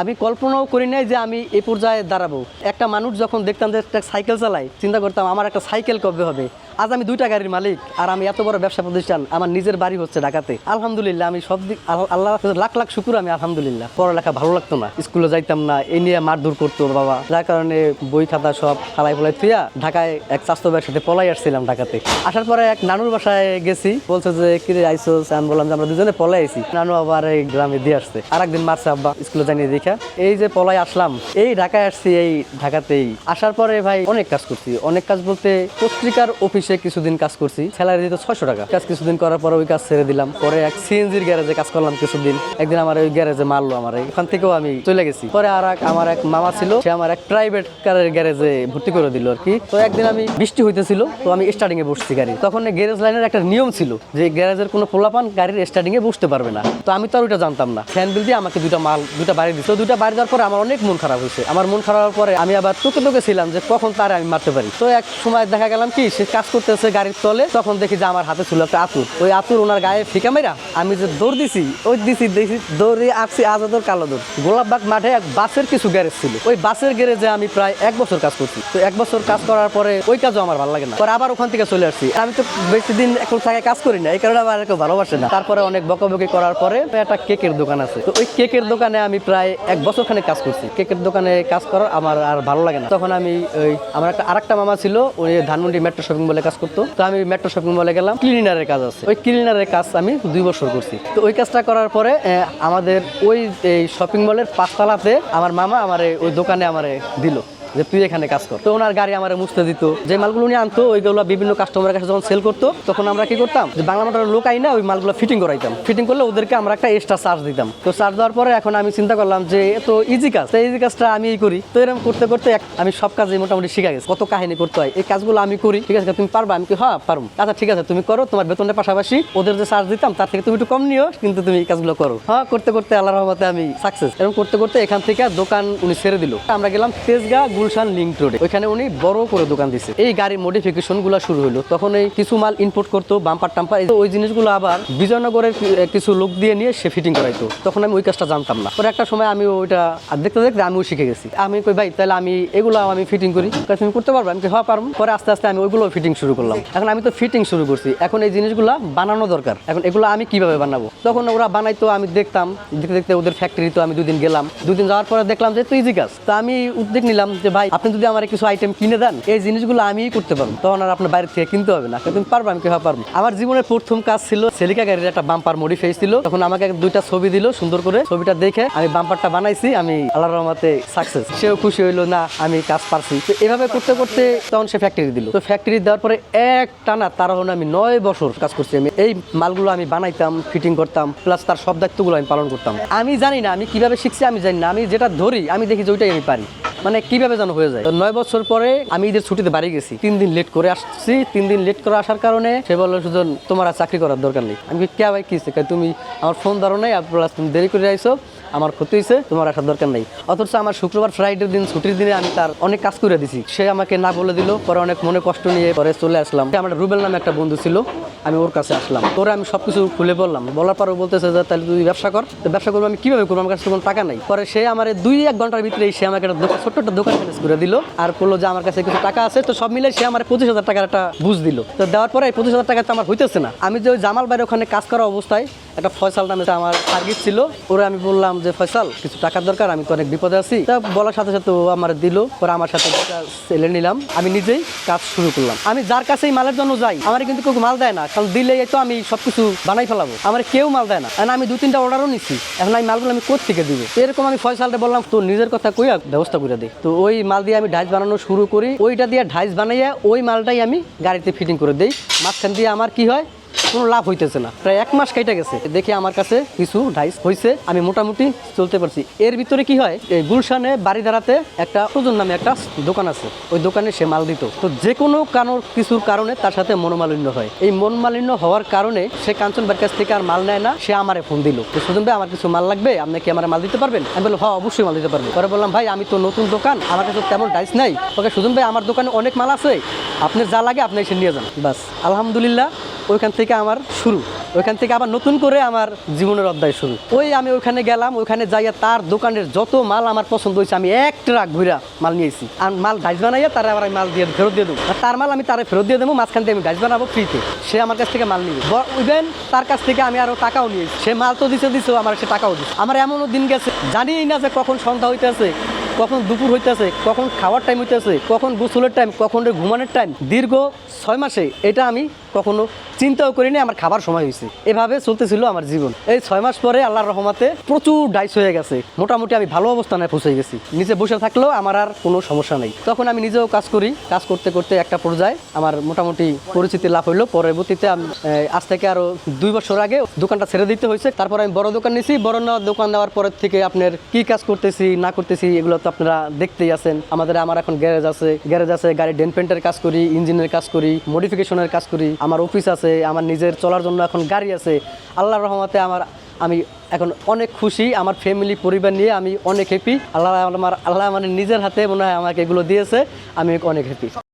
আমি কল্পনাও করি নাই যে আমি এ পর্যায়ে দাঁড়াবো। একটা মানুষ যখন দেখতাম যে একটা সাইকেল চালায়, চিন্তা করতাম, আমার একটা সাইকেল কবে হবে? আজ আমি দুইটা গাড়ির মালিক, আর আমি এত বড় ব্যবসা প্রতিষ্ঠান, আমার নিজের বাড়ি হচ্ছে ঢাকাতে। আলহামদুলিল্লাহ, আমি সব দিক আল্লাহ লাখ লাখ শুকুর, আমি আলহামদুলিল্লাহ। পড়ালেখা ভালো লাগতো না, স্কুলে যাইতাম না, এই নিয়ে মারধর করতো বাবা। যার কারণে বই খাতা সব ফালাই ফলাই থুইয়া ঢাকায় এক স্বাস্থ্য ভাইয়ের সাথে পলাই আসছিলাম ঢাকাতে। আসার পরে এক নানুর বাসায় গেছি, বলছে যে কিরে আইসোস? আমি বললাম যে, আমরা দুজনে পলাই আইছি। নানু আবার এই গ্রামে দিয়ে আসছে। আর একদিন মারছে, আব্বা, স্কুলে জানিয়ে দেখা। এই যে পলাই আসলাম, এই ঢাকায় আসছি এই ঢাকাতেই। আসার পরে ভাই অনেক কাজ করছি। অনেক কাজ বলতে পত্রিকার অফিসে কিছুদিন কাজ করছি। স্যালারি দিত ছয়শো টাকা। কাজ কিছুদিন করার পরে ওই কাজ ছেড়ে দিলাম। পরে এক সিএনজির গ্যারেজে কাজ করলাম কিছুদিন। একদিন আমার ওই গ্যারেজে মারলো আমার। ওখান থেকেও আমি চলে গেছি। পরে আর আমার এক মামা ছিল, সে আমার এক প্রাইভেট কারের গ্যারেজে ভর্তি করে দিল আর কি। তো একদিন আমি বৃষ্টি হইতেছিল, তো আমি স্টার্টিং এ বসছি গাড়ি। তখন গ্যারেজ লাইনের একটা নিয়ম ছিল যে গ্যারেজের কোনো পোলাপান গাড়ির স্টার্টিং এ বসতে পারবে না। তো আমি তো আর ওইটা জানতাম না। ফ্যান বিল দিয়ে আমাকে দুটা মাল দুটা বাড়ি দিচ্ছে তো দুটা বাড়ি দেওয়ার পরে আমার অনেক মন খারাপ হয়েছে। আমার মন খারাপ হওয়ার পরে আমি আবার তোকে তোকে ছিলাম যে কখন তার আমি মারতে পারি। তো এক সময় দেখা গেলাম কি, সে কাজ করতেছে গাড়ির তলে, তখন দেখি যে আমার হাতে ছিল একটা আতুর। ওই আতুর ওনার গায়ে ফিকা মেরা আমি যে দৌড় দিছি, ওই দিছি, দেখি দৌড় আসছি আজাদর কালো দৌড় গোলাপবাগ মাঠে এক বাসের কিছু গ্যারেজ ছিল। ওই বাসের গ্যারেজে আমি প্রায় এক বছর কাজ করছি। তো এক বছর কাজ করার পরে ওই কাজও আমার ভালো লাগে না। পরে আবার ওখান থেকে চলে আসছি। আমি তো বেশি দিন এখন জায়গায় কাজ করি না, এই কারণে আমার কেউ ভালোবাসে না। তারপরে অনেক বকাবকি করার পরে একটা কেকের দোকান আছে। তো ওই কেকের দোকানে আমি প্রায় এক বছর খানে কাজ করছি। কেকের দোকানে কাজ করার আমার আর ভালো লাগে না। তখন আমি ওই, আমার একটা, আরেকটা মামা ছিল ওই ধানমন্ডি মেট্রো শপিং মলে কাজ করতো। তো আমি মেট্রো শপিং মলে গেলাম। ক্লিনারের কাজ আছে। ওই ক্লিনারের কাজ আমি দুই বছর করছি। তো ওই কাজটা করার পরে আমাদের ওই শপিং মলের পাঁচতলাতে আমার মামা আমার ওই দোকানে আমার দিল। যে তুই এখানে কাজ কর। তো ওনার গাড়ি আমার মুছতে দিত। যে মালগুলো উনি আনতো, ওইগুলো বিভিন্ন কাস্টমারের কাছে যখন সেল করতো, তখন আমরা কি করতাম? যে বাংলা মোটরের লোক আই না ওই মালগুলো ফিটিং করাইতাম। ফিটিং করলে ওদেরকে আমরা একটা এক্সট্রা চার্জ দিতাম। তো চার্জ দেওয়ার পরে এখন আমি চিন্তা করলাম যে এত ইজি কাজ। তো ইজি কাজটা আমি করি। তো এরকম করতে করতে আমি সব কাজে মোটামুটি শিখে গেছি। কত কাহিনী করতে হয়। এই কাজগুলো আমি করি। ঠিক আছে, তুমি পারবা? আমি কি হ্যাঁ পারব আচ্ছা ঠিক আছে, তুমি করো। তোমার বেতনের পাশাপাশি ওদের যে চার্জ দিতাম, তার থেকে তুমি একটু কম নিও, কিন্তু তুমি এই কাজগুলো করো। হ্যাঁ করতে করতে আল্লাহ রহমতে আমি সাকসেস এরকম করতে করতে এখান থেকে দোকান উনি ছেড়ে দিল। আমরা গেলাম তেজগাঁ গুলশান লিঙ্ক রোডে। ওইখানে উনি বড় করে দোকান দিছে। এই গাড়ির মডিফিকেশনগুলো শুরু হলো তখন এই কিছু মাল ইম্পোর্ট করতো বাম্পার টাম্পার ওই জিনিসগুলো আবার বিজয়নগরের কিছু লোক দিয়ে নিয়ে সে ফিটিং করাইতো। তখন আমি ওই কাজটা জানতাম না। পরে একটা সময় আমি ওইটা দেখতে দেখতে আমিও শিখে গেছি। আমি কই, ভাই, তাহলে আমি এগুলো আমি ফিটিং করি। তুমি করতে পারবে? আমি হ্যাঁ পারব। পরে আস্তে আস্তে আমি ওইগুলো ফিটিং শুরু করলাম। এখন আমি তো ফিটিং শুরু করছি। এখন এই জিনিসগুলো বানানো দরকার। এখন এগুলো আমি কীভাবে বানাবো? তখন ওরা বানাইতো, আমি দেখতাম। দেখতে দেখতে ওদের ফ্যাক্টরি তো আমি দুদিন গেলাম। দুদিন যাওয়ার পরে দেখলাম যে তো ইজি কাজ। তো আমি উদ্যোগ নিলাম যে ভাই, আপনি যদি আমার কিছু আইটেম কিনে দেন, এই জিনিসগুলো আমিই করতে পারব। তখন আর আপনার বাইরে থেকে কিনতে হবে না। তুমি পারব, আমি কীভাবে পারব? আমার জীবনের প্রথম কাজ ছিল, সেলিকা গাড়ির একটা বাম্পার মডিফাই ছিল তখন আমাকে দুইটা ছবি দিল সুন্দর করে। ছবিটা দেখে আমি বাম্পারটা বানাইছি, আমি আল্লাহ রহমতে সাকসেস সেও খুশি হইল, না, আমি কাজ পারছি। তো এভাবে করতে করতে তখন সে ফ্যাক্টরি দিল। তো ফ্যাক্টরি দেওয়ার পরে এক টানা তার হলো, আমি নয় বছর কাজ করছি। আমি এই মালগুলো আমি বানাইতাম ফিটিং করতাম প্লাস তার সব দায়িত্বগুলো আমি পালন করতাম। আমি জানি না, আমি কীভাবে শিখছি, আমি জানি না। আমি যেটা ধরি, আমি দেখি যে ওইটাই আমি পারি। মানে কীভাবে যেন হয়ে যায়। নয় বছর পরে আমি ঈদের ছুটিতে বাড়ি গেছি। তিন দিন লেট করে আসছি। তিন দিন লেট করে আসার কারণে সে বলল, সুজন, তোমার আর চাকরি করার দরকার নেই। আমি কে ভাই কি? তুমি আমার ফোন ধরো নাই প্লাস তুমি দেরি করে আইছো, আমার ক্ষতি হয়েছে তোমার আসার দরকার নেই। অথচ আমার শুক্রবার ফ্রাইডের দিন ছুটির দিনে আমি তার অনেক কাজ করে দিছি। সে আমাকে না বলে দিল, পরে অনেক মনে কষ্ট নিয়ে পরে চলে আসলাম। আমার রুবেল নামে একটা বন্ধু ছিল। আমি ওর কাছে আসলাম। তোরা আমি সবকিছু খুলে বললাম। বলার পরে বলতেছে যে, তাহলে তুই ব্যবসা কর। তো ব্যবসা করব আমি কীভাবে করব? আমার কাছে কোনো টাকা নাই। পরে সে আমার দুই এক ঘণ্টার ভিতরে সে আমাকে একটা দোকান- ছোট্ট একটা দোকান ম্যানেজ করে দিল আর বলল যে, আমার কাছে কিছু টাকা আছে। তো সব মিলে সে আমার পঁচিশ হাজার টাকার একটা বুঝ দিল। তো দেওয়ার পরে পঁচিশ হাজার টাকা তো আমার হইতেছে না। আমি যে ওই জামাল বাইরে ওখানে কাজ করা অবস্থায় একটা ফয়সাল নামে আমার টার্গেট ছিল, ওরে আমি বললাম যে, ফয়সাল, কিছু টাকার দরকার, আমি তো অনেক বিপদে আছি। তা বলার সাথে সাথে ও আমার দিল, পরে আমার সাথে সেলে নিলাম। আমি নিজেই কাজ শুরু করলাম। আমি যার কাছেই মালের জন্য যাই, আমার কিন্তু কেউ মাল দেয় না, কারণ দিলেই তো আমি সবকিছু বানাই ফেলাবো। আমার কেউ মাল দেয় না। কারণ আমি দু তিনটা অর্ডারও নিচ্ছি এখন আমি মালগুলো আমি কোথা থেকে দিব? এরকম আমি ফয়সালটা বললাম তো নিজের কথা কইয়া ব্যবস্থা করে দিই তো ওই মাল দিয়ে আমি ঢাইস বানানো শুরু করি। ওইটা দিয়ে ঢাইস বানাইয়া ওই মালটাই আমি গাড়িতে ফিটিং করে দিই। মাঝখান দিয়ে আমার কি হয়? কোনো লাভ হইতেছে না। প্রায় এক মাস কেটে গেছে। দেখে আমার কাছে কিছু ডাইস হয়েছে আমি মোটামুটি চলতে পারছি। এর ভিতরে কি হয়, এই গুলশানে বাড়ি দাঁড়াতে একটা ওজন নামে একটা দোকান আছে। ওই দোকানে সে মাল দিত। তো যে কোনো কারোর কিছুর কারণে তার সাথে মনোমালিন্য হয়। এই মনমালিন্য হওয়ার কারণে সে কাঞ্চন বাড়ির কাছ থেকে আর মাল নেয় না। সে আমারে ফোন দিল। তো সুজন ভাই, আমার কিছু মাল লাগবে? আপনি কি আমার মাল দিতে পারবেন? আমি বললাম হ্যাঁ অবশ্যই মাল দিতে পারব। পরে বললাম, ভাই, আমি তো নতুন দোকান। আমার কাছে তেমন ডাইস নাই। ওকে, সুজন ভাই, আমার দোকানে অনেক মাল আছে। আপনার যা লাগে আপনি এসে নিয়ে যান। বাস। আলহামদুলিল্লাহ ওইখান থেকে আমার শুরু। ওইখান থেকে আবার নতুন করে আমার জীবনের অধ্যায় শুরু। ওই আমি ওইখানে গেলাম, ওইখানে যাইয়া তার দোকানের যত মাল আমার পছন্দ হয়েছে, আমি এক ট্রাক ঘুরা মাল নিয়েছি আর মাল গাছ বানাইয়া তারা আবার আমি মাল দিয়ে ফেরত দিয়ে দেবো। আর তার মাল আমি তারে ফেরত দিয়ে দেবো, মাঝখান থেকে আমি গাছ বানাবো ফ্রিতে। সে আমার কাছ থেকে মাল নিবে। ইভেন তার কাছ থেকে আমি আরও টাকাও নিয়েছি সে মাল তো দিছে দিছে আমার সে টাকাও দিচ্ছে আমার এমনও দিন গেছে, জানিই না যে কখন সন্ধ্যা হইতেছে, কখন দুপুর হইতেছে, কখন খাওয়ার টাইম হইতেছে, কখন গোসলের টাইম কখন ঘুমানোর টাইম দীর্ঘ ছয় মাসে এটা আমি কখনো চিন্তাও করিনি, আমার খাবার সময় হয়েছে এভাবে চলতেছিল আমার জীবন। এই ছয় মাস পরে আল্লাহর রহমতে প্রচুর ডাইস হয়ে গেছে। মোটামুটি আমি ভালো অবস্থানে পৌঁছে গেছি। নিচে বসে থাকলেও আমার আর কোনো সমস্যা নেই। তখন আমি নিজেও কাজ করি। কাজ করতে করতে একটা পর্যায়ে আমার মোটামুটি পরিচিতি লাভ হইল। পরবর্তীতে আমি আজ থেকে আরও দুই বছর আগে দোকানটা ছেড়ে দিতে হয়েছে। তারপর আমি বড় দোকান নিয়েছি বড় নেওয়ার দোকান দেওয়ার পরের থেকে আপনার কি কাজ করতেছি, না করতেছি, এগুলো তো আপনারা দেখতেই আছেন। আমাদের, আমার এখন গ্যারেজ আছে। গ্যারেজ আছে, গাড়ি ডেন পেন্টের কাজ করি, ইঞ্জিনের কাজ করি, মডিফিকেশনের কাজ করি। আমার অফিস আছে আমার নিজের চলার জন্য এখন গাড়ি আছে। আল্লাহর রহমতে আমার, আমি এখন অনেক খুশি, আমার ফ্যামিলি পরিবার নিয়ে আমি অনেক হ্যাপি আল্লাহ আমার, আল্লাহ মানে নিজের হাতে মনে হয় আমাকে এগুলো দিয়েছে, আমি অনেক হ্যাপি